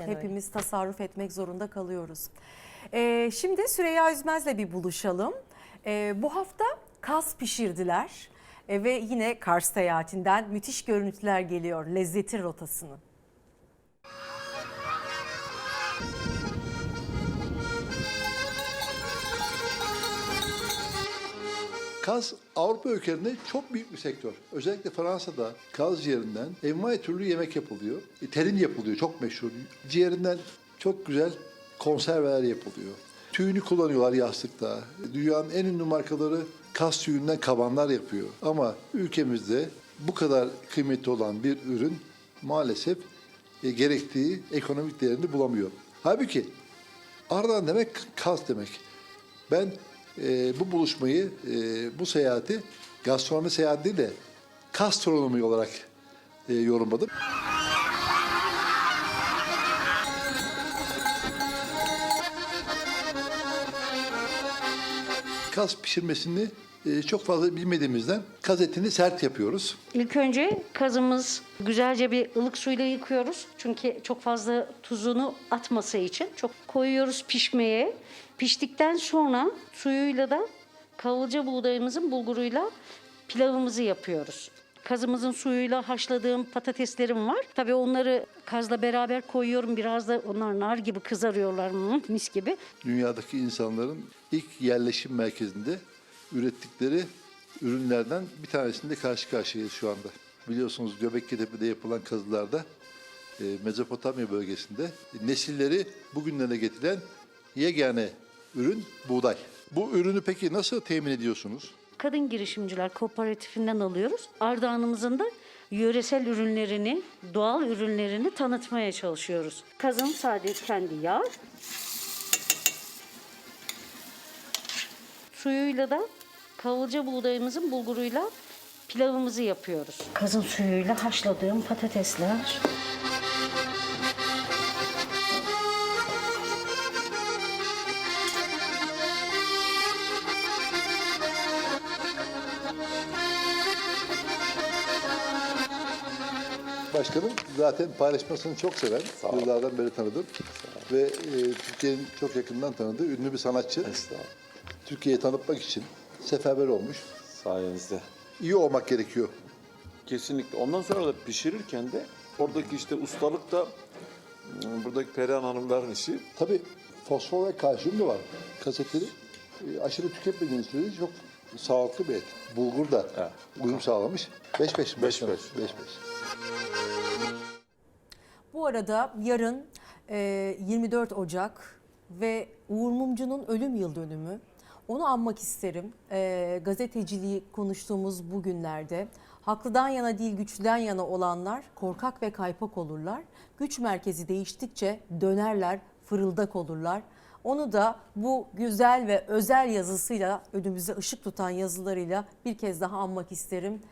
Aynen öyle. Hepimiz tasarruf etmek zorunda kalıyoruz. Ee, şimdi Süreyya Üzmez'le bir buluşalım. Ee, bu hafta kas pişirdiler Ee, ve yine Kars seyahatinden müthiş görüntüler geliyor. Lezzetin rotasını. Kaz Avrupa ülkelerinde çok büyük bir sektör. Özellikle Fransa'da kaz ciğerinden envai türlü yemek yapılıyor. E, terin yapılıyor, çok meşhur. Ciğerinden çok güzel konserveler yapılıyor. Tüyünü kullanıyorlar yastıkta. Dünyanın en ünlü markaları kaz tüyünden kabanlar yapıyor. Ama ülkemizde bu kadar kıymetli olan bir ürün maalesef e, gerektiği ekonomik değerini bulamıyor. Halbuki Ardahan demek kaz demek. Ben e, bu buluşmayı, e, bu seyahati gastronomi seyahati değil de gastronomi olarak e, yorumladım. Kaz pişirmesini e, çok fazla bilmediğimizden kaz etini sert yapıyoruz. İlk önce kazımız güzelce bir ılık suyla yıkıyoruz. Çünkü çok fazla tuzunu atması için. Çok koyuyoruz pişmeye. Piştikten sonra suyuyla da kavulca buğdayımızın bulguruyla pilavımızı yapıyoruz. Kazımızın suyuyla haşladığım patateslerim var. Tabii onları kazla beraber koyuyorum. Biraz da onlar nar gibi kızarıyorlar mis gibi. Dünyadaki insanların ilk yerleşim merkezinde ürettikleri ürünlerden bir tanesinde karşı karşıyayız şu anda. Biliyorsunuz Göbekli yapılan kazılarda e, Mezopotamya bölgesinde nesilleri bugünlere getiren yegane ürün buğday. Bu ürünü peki nasıl temin ediyorsunuz? Kadın Girişimciler Kooperatifinden alıyoruz. Ardahan'ımızın da yöresel ürünlerini, doğal ürünlerini tanıtmaya çalışıyoruz. Kazın sadece kendi yağ. Suyuyla da kavulca buğdayımızın bulguruyla pilavımızı yapıyoruz. Kazın suyuyla haşladığım patatesler. Başkanım zaten paylaşmasını çok seven, yıllardan beri tanıdım. Ve e, Türkiye'nin çok yakından tanıdığı ünlü bir sanatçı. Estağfurullah. Türkiye'yi tanıtmak için seferber olmuş. Sayenizde. İyi olmak gerekiyor. Kesinlikle. Ondan sonra da pişirirken de oradaki işte ustalık da mm, buradaki Perihan Hanımların işi. Tabii fosfor ve kalsiyum da var. Kasetleri e, aşırı tüketmediğiniz sürece çok sağlıklı bir et. Bulgur da Evet. uyum sağlamış. 5-5 mi? Beş başkanım? beş. 5-5. Arada yarın e, 24 Ocak ve Uğur Mumcu'nun ölüm yıl dönümü. Onu anmak isterim. E, gazeteciliği konuştuğumuz bu günlerde haklıdan yana değil güçlüden yana olanlar korkak ve kaypak olurlar. Güç merkezi değiştikçe dönerler, fırıldak olurlar. Onu da bu güzel ve özel yazısıyla önümüze ışık tutan yazılarıyla bir kez daha anmak isterim.